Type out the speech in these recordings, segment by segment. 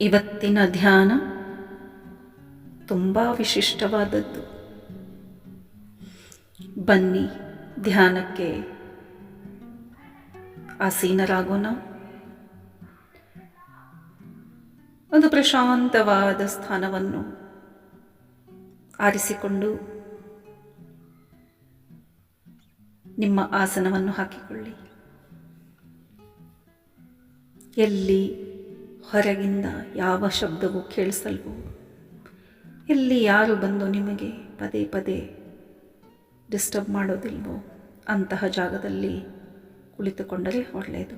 ಇವತ್ತಿನ ಧ್ಯಾನ ತುಂಬ ವಿಶಿಷ್ಟವಾದದ್ದು. ಬನ್ನಿ ಧ್ಯಾನಕ್ಕೆ ಆಸೀನರಾಗೋಣ. ಒಂದು ಪ್ರಶಾಂತವಾದ ಸ್ಥಾನವನ್ನು ಆರಿಸಿಕೊಂಡು ನಿಮ್ಮ ಆಸನವನ್ನು ಹಾಕಿಕೊಳ್ಳಿ. ಎಲ್ಲಿ ಹೊರಗಿಂದ ಯಾವ ಶಬ್ದವೂ ಕೇಳಿಸಲ್ವೋ? ಎಲ್ಲಿ ಯಾರು ಬಂದು ನಿಮಗೆ ಪದೇ ಪದೇ ಡಿಸ್ಟರ್ಬ್ ಮಾಡೋದಿಲ್ವೋ? ಅಂತಹ ಜಾಗದಲ್ಲಿ ಕುಳಿತುಕೊಂಡರೆ ಒಳ್ಳೆಯದು.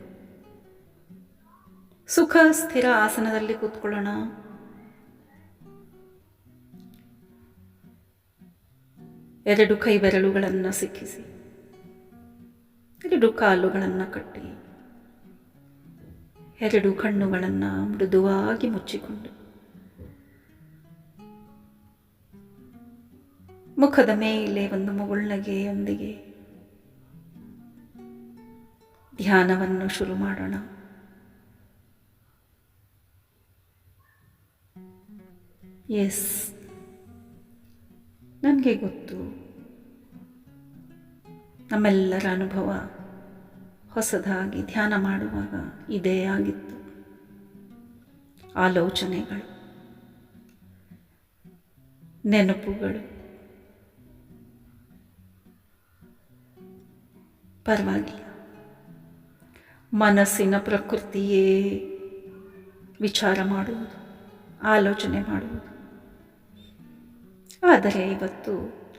ಸುಖ, ಸ್ಥಿರ ಆಸನದಲ್ಲಿ ಕೂತ್ಕೊಳ್ಳೋಣ. ಎರಡು ಕೈ ಬೆರಳುಗಳನ್ನು ಸಿಕ್ಕಿಸಿ, ಎರಡು ಕಾಲುಗಳನ್ನು ಕಟ್ಟಿ ಎರಡು ಕಣ್ಣುಗಳನ್ನು ಮೃದುವಾಗಿ ಮುಚ್ಚಿಕೊಂಡು. ಮುಖದ ಮೇಲೆ ಒಂದು ಮುಗುಳ್ನಗೆಯೊಂದಿಗೆ ಧ್ಯಾನವನ್ನು ಶುರು ಮಾಡೋಣ. ಎಸ್. ನನಗೆ ಗೊತ್ತು. ನಮ್ಮೆಲ್ಲರ ಅನುಭವ. ಹೊಸದಾಗಿ ಧ್ಯಾನ ಮಾಡುವಾಗ ಇದೇ ಆಗಿತ್ತು. ಆಲೋಚನೆಗಳು, ನೆನಪುಗಳು. ಪರವಾಗಿಲ್ಲ. ಮನಸ್ಸಿನ ಪ್ರಕೃತಿಯೇ ವಿಚಾರ ಮಾಡುವುದು, ಆಲೋಚನೆ ಮಾಡುವುದು. ಆದರೆ ಇವತ್ತು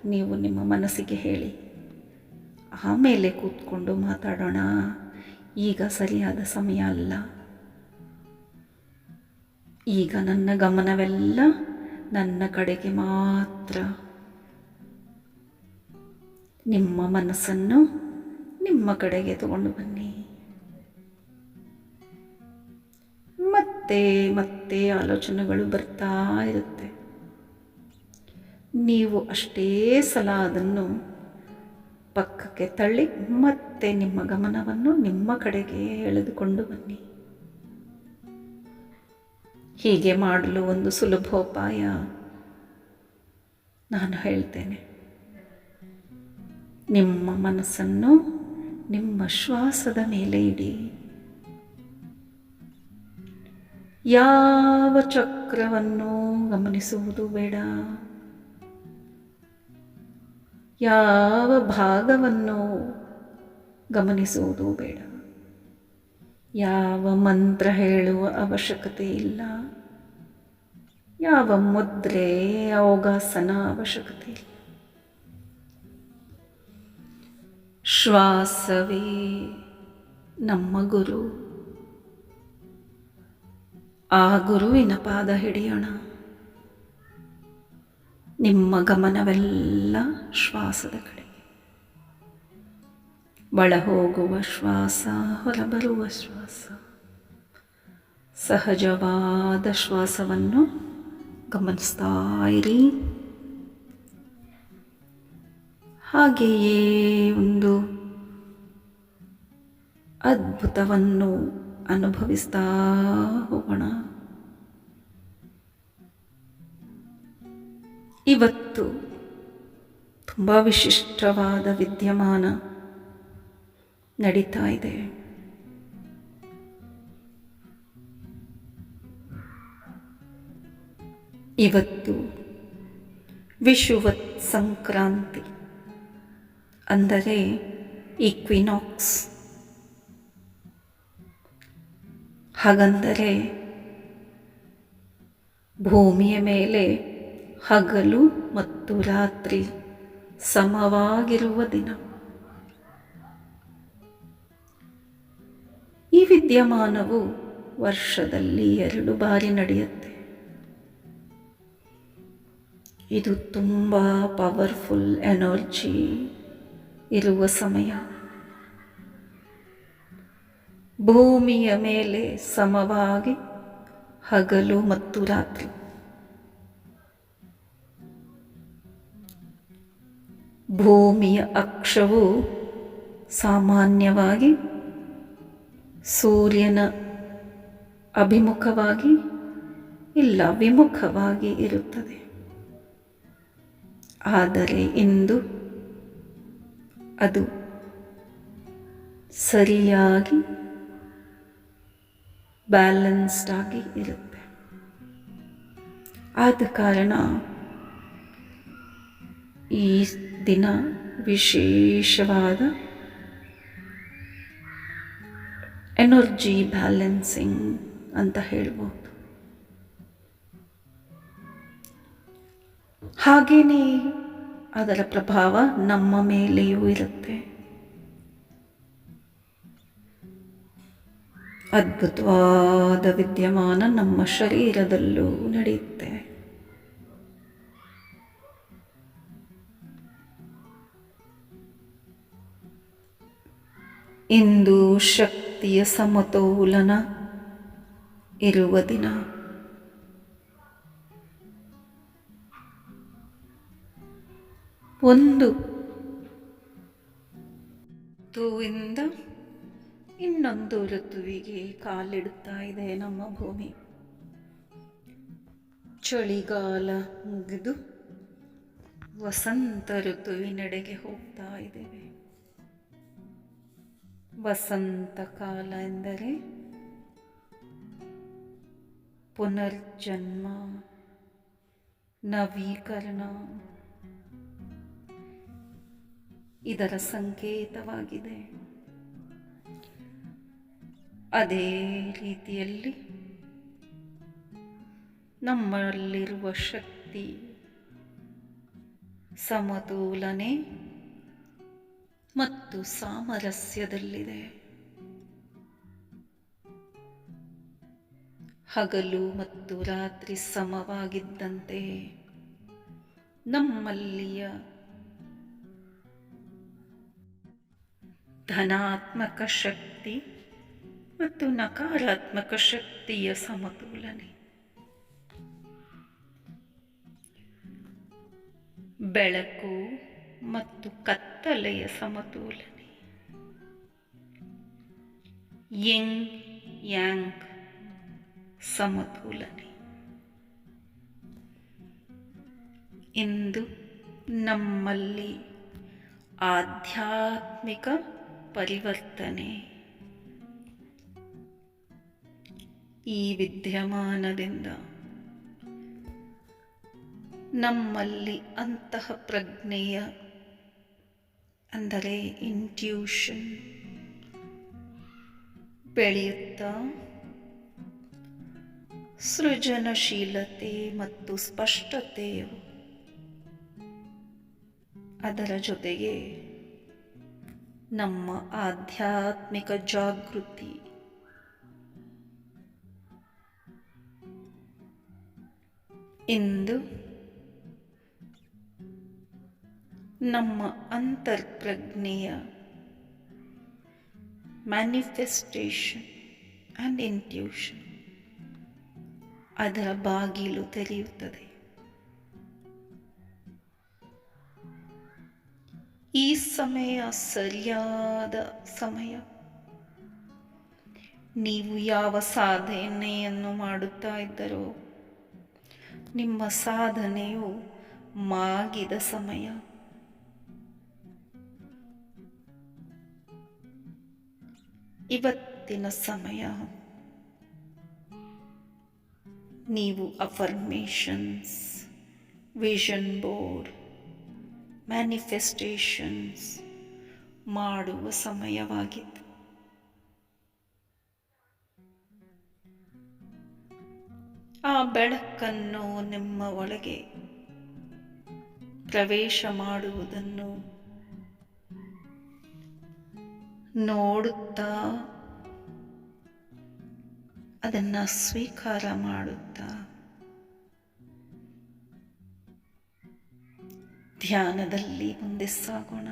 ನೀವು ನಿಮ್ಮ ಮನಸ್ಸಿಗೆ ಹೇಳಿ ಆಮೇಲೆ ಕೂತ್ಕೊಂಡು ಮಾತಾಡೋಣ. ಈಗ ಸರಿಯಾದ ಸಮಯ ಅಲ್ಲ. ಈಗ ನನ್ನ ಗಮನವೆಲ್ಲ ನನ್ನ ಕಡೆಗೆ ಮಾತ್ರ. ನಿಮ್ಮ ಮನಸ್ಸನ್ನು ನಿಮ್ಮ ಕಡೆಗೆ ತಗೊಂಡು ಬನ್ನಿ. ಮತ್ತೆ ಮತ್ತೆ ಆಲೋಚನೆಗಳು ಬರ್ತಾ ಇರುತ್ತೆ. ನೀವು ಅಷ್ಟೇ ಸಲ ಅದನ್ನು ಪಕ್ಕಕ್ಕೆ ತಳ್ಳಿ ಮತ್ತೆ ನಿಮ್ಮ ಗಮನವನ್ನು ನಿಮ್ಮ ಕಡೆಗೆ ಎಳೆದುಕೊಂಡು ಬನ್ನಿ. ಹೀಗೆ ಮಾಡಲು ಒಂದು ಸುಲಭೋಪಾಯ ನಾನು ಹೇಳ್ತೇನೆ. ನಿಮ್ಮ ಮನಸ್ಸನ್ನು ನಿಮ್ಮ ಶ್ವಾಸದ ಮೇಲೆ ಇಡಿ. ಯಾವ ಚಕ್ರವನ್ನು ಗಮನಿಸುವುದು ಬೇಡ. ಯಾವ ಭಾಗವನ್ನು ಗಮನಿಸುವುದು ಬೇಡ. ಯಾವ ಮಂತ್ರ ಹೇಳುವ ಅವಶ್ಯಕತೆ ಇಲ್ಲ. ಯಾವ ಮುದ್ರೆ, ಯೋಗಾಸನ ಅವಶ್ಯಕತೆ ಇಲ್ಲ. ಶ್ವಾಸವೇ ನಮ್ಮ ಗುರು. ಆ ಗುರುವಿನ ಪಾದ ಹಿಡಿಯೋಣ. ನಿಮ್ಮ ಗಮನವೆಲ್ಲ ಶ್ವಾಸದ ಕಡೆ. ಒಳ ಹೋಗುವ ಶ್ವಾಸ, ಹೊರಬರುವ ಶ್ವಾಸ. ಸಹಜವಾದ ಶ್ವಾಸವನ್ನು ಗಮನಿಸ್ತಾ ಇರಿ. ಹಾಗೆಯೇ ಒಂದು ಅದ್ಭುತವನ್ನು ಅನುಭವಿಸ್ತಾ ಹೋಗೋಣ. ಇವತ್ತು ತುಂಬ ವಿಶಿಷ್ಟವಾದ ವಿದ್ಯಮಾನ ನಡೀತಾ ಇದೆ. ಇವತ್ತು ವಿಷುವತ್ ಸಂಕ್ರಾಂತಿ ಅಂದರೆ ಈಕ್ವಿನಾಕ್ಸ್. ಹಾಗಂದರೆ ಭೂಮಿಯ ಮೇಲೆ ಹಗಲು ಮತ್ತು ರಾತ್ರಿ ಸಮವಾಗಿರುವ ದಿನ. ಈ ವಿದ್ಯಮಾನವು ವರ್ಷದಲ್ಲಿ ಎರಡು ಬಾರಿ ನಡೆಯುತ್ತೆ. ಇದು ತುಂಬ ಪವರ್ಫುಲ್ ಎನರ್ಜಿ ಇರುವ ಸಮಯ. ಭೂಮಿಯ ಮೇಲೆ ಸಮವಾಗಿ ಹಗಲು ಮತ್ತು ರಾತ್ರಿ. ಭೂಮಿಯ ಅಕ್ಷವು ಸಾಮಾನ್ಯವಾಗಿ ಸೂರ್ಯನ ಅಭಿಮುಖವಾಗಿ ಇಲ್ಲ, ವಿಮುಖವಾಗಿ ಇರುತ್ತದೆ. ಆದರೆ ಇಂದು ಅದು ಸರಿಯಾಗಿ ಬ್ಯಾಲೆನ್ಸ್ಡ್ ಆಗಿ ಇರುತ್ತೆ. ಆದ ಕಾರಣ ಈ ದಿನ ವಿಶೇಷವಾದ ಎನರ್ಜಿ ಬ್ಯಾಲೆನ್ಸಿಂಗ್ ಅಂತ ಹೇಳ್ಬೋದು. ಹಾಗೆಯೇ ಅದರ ಪ್ರಭಾವ ನಮ್ಮ ಮೇಲೆಯೂ ಇರುತ್ತೆ. ಅದ್ಭುತವಾದ ವಿದ್ಯಮಾನ ನಮ್ಮ ಶರೀರದಲ್ಲೂ ನಡೆಯುತ್ತೆ. ಇಂದು ಶಕ್ತಿಯ ಸಮತೋಲನ ಇರುವ ದಿನ. ಒಂದು. ಋತುವಿಂದ ಇನ್ನೊಂದು ಋತುವಿಗೆ ಕಾಲಿಡುತ್ತಾ ಇದೆ ನಮ್ಮ ಭೂಮಿ. ಚಳಿಗಾಲ ಮುಗಿದು ವಸಂತ ಋತುವಿನೆಡೆಗೆ ಹೋಗ್ತಾ ಇದ್ದೇವೆ ವಸಂತ ಕಾಲ ಎಂದರೆ ಪುನರ್ಜನ್ಮ ನವೀಕರಣ. ಇದರ ಸಂಕೇತವಾಗಿದೆ. ಅದೇ ರೀತಿಯಲ್ಲಿ ನಮ್ಮಲ್ಲಿರುವ ಶಕ್ತಿ ಸಮತೋಲನೆ ಮತ್ತು ಸಾಮರಸ್ಯದಲ್ಲಿದೆ. ಹಗಲು ಮತ್ತು ರಾತ್ರಿ ಸಮವಾಗಿದ್ದಂತೆ ನಮ್ಮಲ್ಲಿಯ ಧನಾತ್ಮಕ ಶಕ್ತಿ ಮತ್ತು ನಕಾರಾತ್ಮಕ ಶಕ್ತಿಯ ಸಮತೋಲನೆ. ಬೆಳಕು ಮತ್ತು ಕತ್ತಲೆಯ ಸಮತೋಲನೆ. Young Yang ಸಮತೋಲನೆ. ಇಂದು ನಮ್ಮಲ್ಲಿ ಆಧ್ಯಾತ್ಮಿಕ ಪರಿವರ್ತನೆ. ಈ ವಿದ್ಯಮಾನದಿಂದ ನಮ್ಮಲ್ಲಿ ಅಂತಹ ಪ್ರಜ್ಞೆಯ ಅಂದರೆ ಇಂಟ್ಯೂಷನ್. ಬೆಳೆಯುತ್ತಾ? ಸೃಜನಶೀಲತೆ ಮತ್ತು ಸ್ಪಷ್ಟತೆಯು ಅದರ ಜೊತೆಗೆ ನಮ್ಮ ಆಧ್ಯಾತ್ಮಿಕ ಜಾಗೃತಿ. ಇಂದು ನಮ್ಮ ಅಂತರ್ಪ್ರಜ್ಞೆಯ ಮ್ಯಾನಿಫೆಸ್ಟೇಷನ್ ಆ್ಯಂಡ್ ಇಂಟ್ಯೂಷನ್ ಅದರ ಬಾಗಿಲು ತೆರೆಯುತ್ತದೆ. ಈ ಸಮಯ ಸರಿಯಾದ ಸಮಯ. ನೀವು ಯಾವ ಸಾಧನೆಯನ್ನು ಮಾಡುತ್ತಾ ಇದ್ದರೋ, ನಿಮ್ಮ ಸಾಧನೆಯು ಮಾಗಿದ ಸಮಯ. ಇವತ್ತಿನ ಸಮಯ. ನೀವು ಅಫರ್ಮೇಷನ್ಸ್ ವಿಷನ್ ಬೋರ್ಡ್ ಮ್ಯಾನಿಫೆಸ್ಟೇಷನ್ಸ್ ಮಾಡುವ ಸಮಯವಾಗಿತ್ತು. ಆ ಬೆಳಕನ್ನು ನಿಮ್ಮ ಒಳಗೆ ಪ್ರವೇಶ ಮಾಡುವುದನ್ನು ನೋಡುತ್ತಾ ಅದನ್ನು ಸ್ವೀಕಾರ ಮಾಡುತ್ತಾ ಧ್ಯಾನದಲ್ಲಿ ಮುಂದೆ ಸಾಗೋಣ.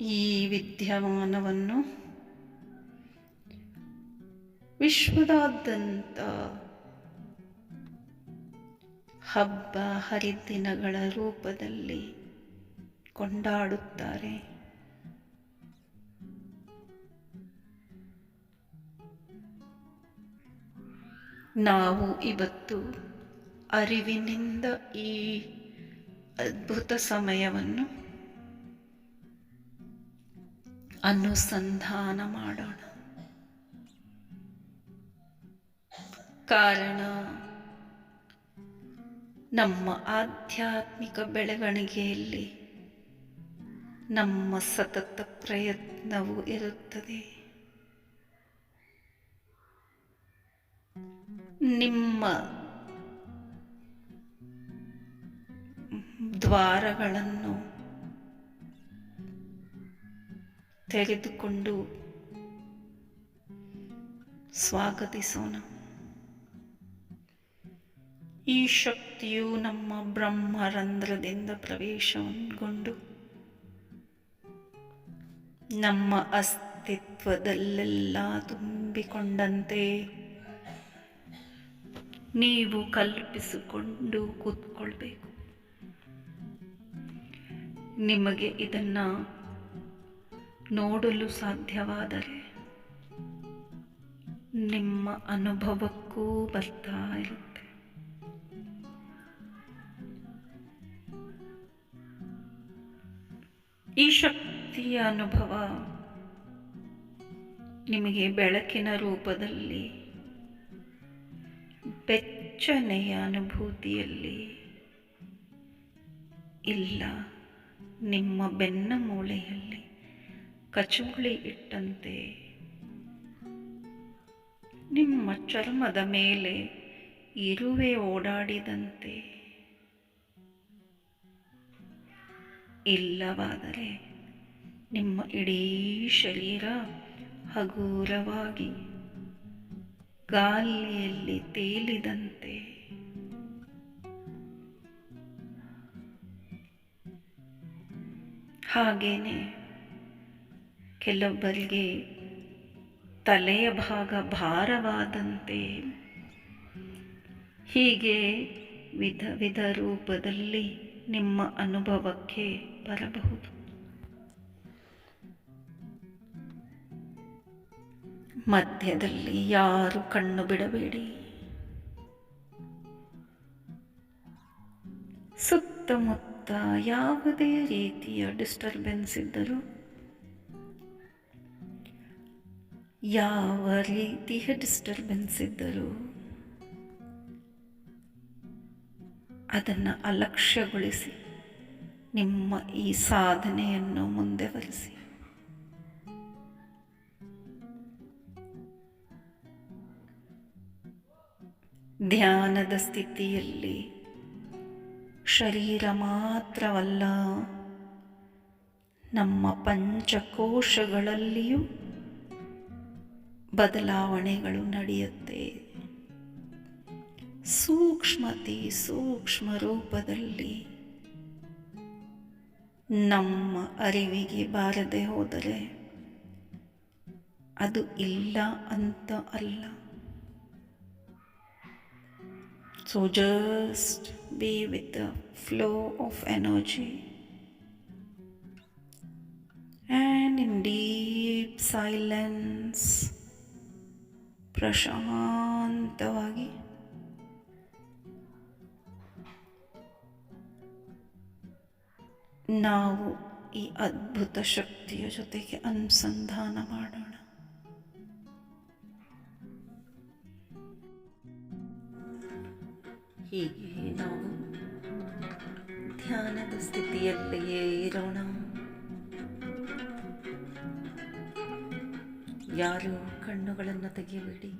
ಈ ವಿದ್ಯಮಾನವನ್ನು ವಿಶ್ವದಾದ್ಯಂತ ಹಬ್ಬ ಹರಿದಿನಗಳ ರೂಪದಲ್ಲಿ ಕೊಂಡಾಡುತ್ತಾರೆ. ನಾವು ಇವತ್ತು ಅರಿವಿನಿಂದ ಈ ಅದ್ಭುತ ಸಮಯವನ್ನು ಅನುಸಂಧಾನ ಮಾಡೋಣ. ಕಾರಣ ನಮ್ಮ ಆಧ್ಯಾತ್ಮಿಕ ಬೆಳವಣಿಗೆಯಲ್ಲಿ ನಮ್ಮ ಸತತ ಪ್ರಯತ್ನವು ಇರುತ್ತದೆ. ನಿಮ್ಮ ದ್ವಾರಗಳನ್ನು ತೆಗೆದುಕೊಂಡು ಸ್ವಾಗತಿಸೋಣ. ಈ ಶಕ್ತಿಯು ನಮ್ಮ ಬ್ರಹ್ಮರಂಧ್ರದಿಂದ ಪ್ರವೇಶಗೊಂಡು ನಮ್ಮ ಅಸ್ತಿತ್ವದಲ್ಲೆಲ್ಲ ತುಂಬಿಕೊಂಡಂತೆ. ನೀವು ಕಲ್ಪಿಸಿಕೊಂಡು ಕೂತ್ಕೊಳ್ಬೇಕು. ನಿಮಗೆ ಇದನ್ನು ನೋಡಲು ಸಾಧ್ಯವಾದರೆ ನಿಮ್ಮ ಅನುಭವಕ್ಕೂ ಬರ್ತಾ ಇರುತ್ತೆ ಈ ಶಕ್ತಿಯ ಅನುಭವ ನಿಮಗೆ ಬೆಳಕಿನ ರೂಪದಲ್ಲಿ, ಬೆಚ್ಚನೆಯ ಅನುಭೂತಿಯಲ್ಲಿ ಇಲ್ಲ. ನಿಮ್ಮ ಬೆನ್ನ ಮೂಳೆಯಲ್ಲಿ ಕಚೋಳಿ ಇಟ್ಟಂತೆ. ನಿಮ್ಮ ಚರ್ಮದ ಮೇಲೆ ಇರುವೆ ಓಡಾಡಿದಂತೆ. ಇಲ್ಲವಾದರೆ ನಿಮ್ಮ ಇಡೀ ಶರೀರ ಹಗುರವಾಗಿ ಗಾಳಿಯಲ್ಲಿ ತೇಲಿದಂತೆ ಹಾಗೇನೆ ಕೆಲವೊಬ್ಬರಿಗೆ ತಲೆಯ ಭಾಗ ಭಾರವಾದಂತೆ ಹೀಗೆ ವಿಧ ವಿಧ ರೂಪದಲ್ಲಿ ನಿಮ್ಮ ಅನುಭವಕ್ಕೆ ಬರಬಹುದು ಮಧ್ಯದಲ್ಲಿ ಯಾರು ಕಣ್ಣು ಬಿಡಬೇಡಿ. ಸುತ್ತಮುತ್ತ ಯಾವುದೇ ರೀತಿಯ ಡಿಸ್ಟರ್ಬೆನ್ಸ್ ಇದ್ದರೂ ಯಾವ ರೀತಿಯ ಡಿಸ್ಟರ್ಬೆನ್ಸ್ ಇದ್ದರೂ ಅದನ್ನು ಅಲಕ್ಷ್ಯಗೊಳಿಸಿ. ನಿಮ್ಮ ಈ ಸಾಧನೆಯನ್ನು ಮುಂದೆ ಬರೆಸಿ ಧ್ಯಾನದ ಸ್ಥಿತಿಯಲ್ಲಿ ಶರೀರ ಮಾತ್ರವಲ್ಲ, ನಮ್ಮ ಪಂಚಕೋಶಗಳಲ್ಲಿಯೂ ಬದಲಾವಣೆಗಳು ನಡೆಯುತ್ತೆ. ಸೂಕ್ಷ್ಮತಿ ಸೂಕ್ಷ್ಮ ರೂಪದಲ್ಲಿ ನಮ್ಮ ಅರಿವಿಗೆ ಬಾರದೆ ಹೋದರೆ ಅದು ಇಲ್ಲ ಅಂತ ಅಲ್ಲ. So just be with the flow of energy and in deep silence ಪ್ರಶಾಂತವಾಗಿ ನಾವು ಈ ಅದ್ಭುತ ಶಕ್ತಿಯ ಜೊತೆಗೆ ಅನುಸಂಧಾನ ಮಾಡೋಣ. ಹೀಗೆ ನಾವು ಧ್ಯಾನದ ಸ್ಥಿತಿಯಲ್ಲಿಯೇ ಇರೋಣ. ಯಾರು ಕಣ್ಣುಗಳನ್ನು ತೆಗೆಯಬೇಡಿ.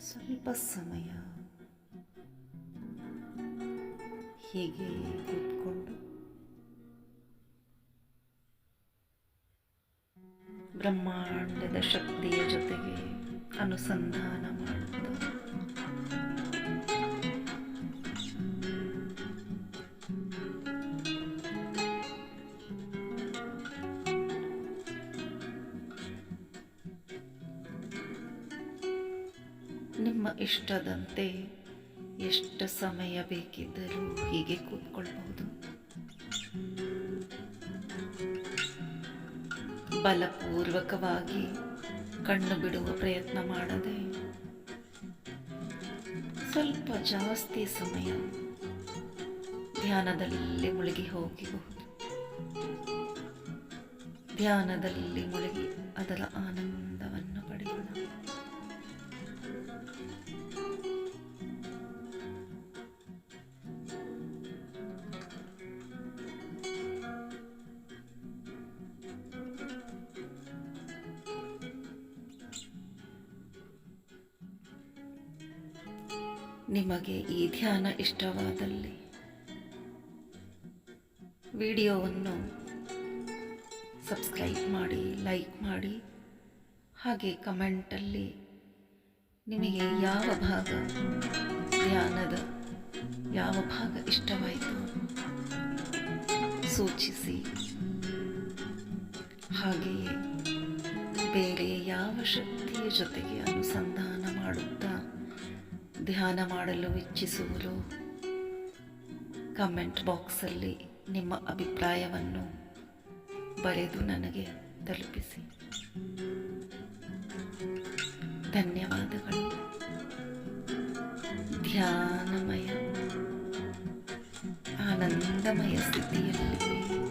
ಸ್ವಲ್ಪ ಸಮಯ. ಹೀಗೆ ಕೂತ್ಕೊಂಡು. ಬ್ರಹ್ಮಾಂಡದ ಶಕ್ತಿಯ ಜೊತೆಗೆ ಅನುಸಂಧಾನ ಮಾಡುತ್ತಾ. ನಿಮ್ಮ ಇಷ್ಟದಂತೆ ಎಷ್ಟು ಸಮಯ ಬೇಕಿದ್ದರೂ ಹೀಗೆ ಕೂತ್ಕೊಳ್ಬಹುದು. ಬಲಪೂರ್ವಕವಾಗಿ ಕಣ್ಣು ಬಿಡುವ ಪ್ರಯತ್ನ ಮಾಡದೆ ಸ್ವಲ್ಪ ಜಾಸ್ತಿ ಸಮಯ ಧ್ಯಾನದಲ್ಲಿ ಮುಳುಗಿ ಹೋಗಬಹುದು. ಧ್ಯಾನದಲ್ಲಿ ಮುಳುಗಿ ಅದರ ಆನಂದವನ್ನು ನಿಮಗೆ ಈ ಧ್ಯಾನ ಇಷ್ಟವಾದಲ್ಲಿ ವಿಡಿಯೋವನ್ನು ಸಬ್ಸ್ಕ್ರೈಬ್ ಮಾಡಿ, ಲೈಕ್ ಮಾಡಿ, ಹಾಗೆ ಕಮೆಂಟಲ್ಲಿ ನಿಮಗೆ ಯಾವ ಭಾಗ ಧ್ಯಾನದ ಯಾವ ಭಾಗ ಇಷ್ಟವಾಯಿತು ಸೂಚಿಸಿ. ಹಾಗೆಯೇ ಬೇರೆ ಯಾವ ಶಕ್ತಿಯ ಜೊತೆಗೆ ಅನುಸಂಧಾನ ಮಾಡುತ್ತಾ ಧ್ಯಾನ ಮಾಡಲು ಇಚ್ಛಿಸುವರು ಕಮೆಂಟ್ ಬಾಕ್ಸಲ್ಲಿ ನಿಮ್ಮ ಅಭಿಪ್ರಾಯವನ್ನು ಬರೆದು ನನಗೆ ತಲುಪಿಸಿ. ಧನ್ಯವಾದಗಳು. ಧ್ಯಾನಮಯ ಆನಂದಮಯ ಸ್ಥಿತಿಯಲ್ಲಿ.